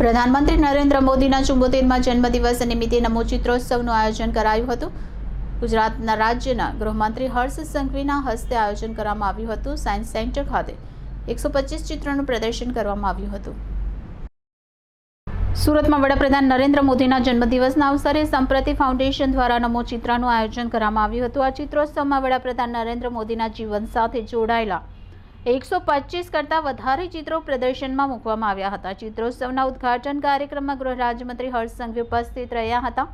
પ્રધાનમંત્રી નરેન્દ્ર મોદીના ચુંબોતેરમાં જન્મદિવસ નિમિત્તે નમોચિત્રોત્સવનું આયોજન કરાયું હતું. ગુજરાતના રાજ્યના ગૃહમંત્રી હર્ષ સંઘવીના હસ્તે આયોજન કરવામાં આવ્યું હતું. સાયન્સ સેન્ટર ખાતે એકસો પચીસ ચિત્રોનું પ્રદર્શન કરવામાં આવ્યું હતું. સુરતમાં વડાપ્રધાન નરેન્દ્ર મોદીના જન્મદિવસના અવસરે સંપ્રતિ ફાઉન્ડેશન દ્વારા નમો ચિત્રાનું આયોજન કરવામાં આવ્યું હતું. આ ચિત્રોત્સવમાં વડાપ્રધાન નરેન્દ્ર મોદીના જીવન સાથે જોડાયેલા એકસો પચીસ કરતાં વધારે ચિત્રો પ્રદર્શનમાં મૂકવામાં આવ્યા હતા. ચિત્રોત્સવના ઉદ્ઘાટન કાર્યક્રમમાં ગૃહ રાજ્યમંત્રી હર્ષ ઉપસ્થિત રહ્યા હતા.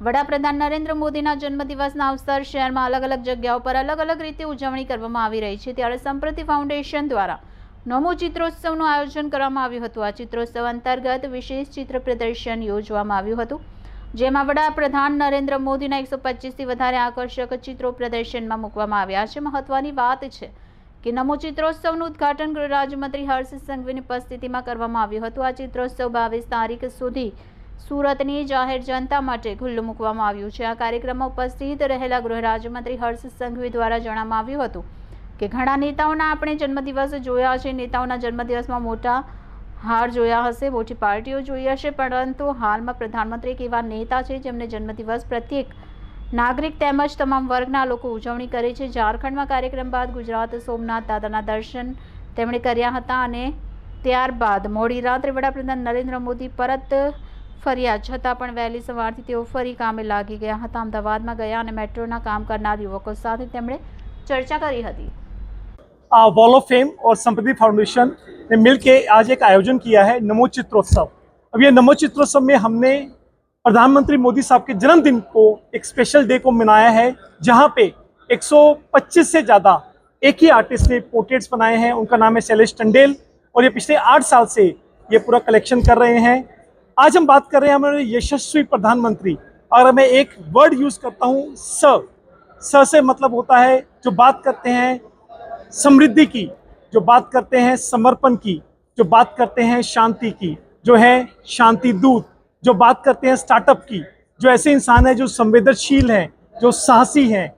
વડાપ્રધાન નરેન્દ્ર મોદીના જન્મદિવસના અવસર શહેરમાં અલગ અલગ જગ્યાઓ પર અલગ અલગ રીતે ઉજવણી કરવામાં આવી રહી છે. ત્યારે સંપ્રતિ ફાઉન્ડેશન દ્વારા નમો ચિત્રોત્સવનું આયોજન કરવામાં આવ્યું હતું. આ ચિત્રોત્સવ અંતર્ગત વિશેષ ચિત્ર પ્રદર્શન યોજવામાં આવ્યું હતું. જેમાં વડાપ્રધાન નરેન્દ્ર મોદીના એકસો પચીસથી વધારે આકર્ષક ચિત્રો પ્રદર્શનમાં મૂકવામાં આવ્યા છે. મહત્વની વાત છે કે નમો ચિત્રોત્સવનું ઉદ્ઘાટન ગૃહ રાજ્યમંત્રી હર્ષ સંઘવીની ઉપસ્થિતિમાં કરવામાં આવ્યું હતું. આ ચિત્રોત્સવ બાવીસ તારીખ સુધી સુરતની જાહેર જનતા માટે ખુલ્લું મૂકવામાં આવ્યું છે. આ કાર્યક્રમમાં ઉપસ્થિત રહેલા ગૃહ રાજ્યમંત્રી હર્ષ સંઘવી દ્વારા જણાવવામાં આવ્યું હતું કે ઘણા નેતાઓના આપણે જન્મદિવસ જોયા છે. નેતાઓના જન્મદિવસમાં મોટા હાર જોયા હશે, મોટી પાર્ટીઓ જોઈ હશે, પરંતુ હાલમાં પ્રધાનમંત્રી એક એવા નેતા છે જેમને જન્મદિવસ પ્રત્યેક નાગરિક તેમજ તમામ વર્ગના લોકો ઉજવણી કરે છે ઝારખંડમાં કાર્યક્રમ બાદ ગુજરાત સોમનાથ દાદાના દર્શન તેમણે કર્યા હતા અને ત્યારબાદ મોડી રાત્રે વડાપ્રધાન નરેન્દ્ર મોદી પરત ફર્યા છતાં પણ વહેલી સવારથી તેઓ ફરી કામે લાગી ગયા હતા અમદાવાદમાં ગયા અને મેટ્રોના કામ કરનાર યુવકો સાથે તેમણે ચર્ચા કરી હતી वॉल ऑफ फेम और संपत्ति फाउंडेशन ने मिलकर आज एक आयोजन किया है नमो चित्रोत्सव अब ये नमो चित्रोत्सव में हमने प्रधानमंत्री मोदी साहब के जन्मदिन को एक स्पेशल डे को मनाया है, जहाँ पे 125 से ज़्यादा एक ही आर्टिस्ट ने पोर्ट्रेट्स बनाए हैं। उनका नाम है शैलेश टंडेल और ये पिछले आठ साल से ये पूरा कलेक्शन कर रहे हैं। आज हम बात कर रहे हैं हमारे यशस्वी प्रधानमंत्री। और मैं एक वर्ड यूज़ करता हूँ स स से मतलब होता है जो बात करते हैं समृद्धि की, जो बात करते हैं समर्पण की, जो बात करते हैं शांति की, जो है शांति दूत। जो बात करते हैं स्टार्टअप की, जो ऐसे इंसान हैं जो संवेदनशील हैं, जो साहसी हैं,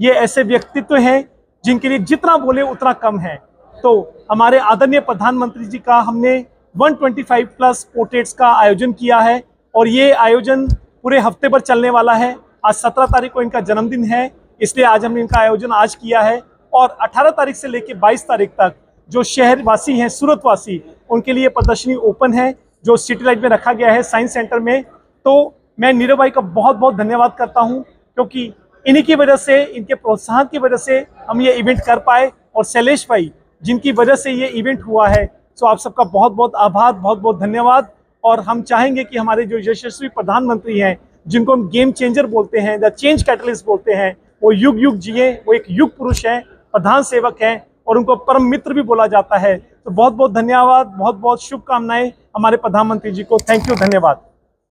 ये ऐसे व्यक्तित्व हैं जिनके लिए जितना बोले उतना कम है। तो हमारे आदरणीय प्रधानमंत्री जी का हमने 125 प्लस पोर्ट्रेट्स का आयोजन किया है और ये आयोजन पूरे हफ़्ते भर चलने वाला है। आज 17 तारीख को इनका जन्मदिन है, इसलिए आज हमने इनका आयोजन आज किया है। और 18 तारीख से लेकर 22 तारीख तक जो शहरवासी हैं, सूरतवासी, उनके लिए प्रदर्शनी ओपन है। जो सिटी लाइट में रखा गया है साइंस सेंटर में तो मैं नीरव भाई का बहुत बहुत धन्यवाद करता हूँ, क्योंकि इन्हीं की वजह से, इनके प्रोत्साहन की वजह से हम ये इवेंट कर पाए और शैलेश भाई, जिनकी वजह से ये इवेंट हुआ है। सो आप सबका बहुत बहुत आभार बहुत बहुत धन्यवाद और हम चाहेंगे कि हमारे जो यशस्वी प्रधानमंत्री हैं, जिनको हम गेम चेंजर बोलते हैं द चेंज कैटलिस्ट बोलते हैं, वो युग युग जिए, वो एक युग पुरुष हैं, प्रधान सेवक हैं और उनको परम मित्र भी बोला जाता है तो बहुत बहुत धन्यवाद बहुत बहुत शुभकामनाएं हमारे प्रधानमंत्री जी को थैंक यू धन्यवाद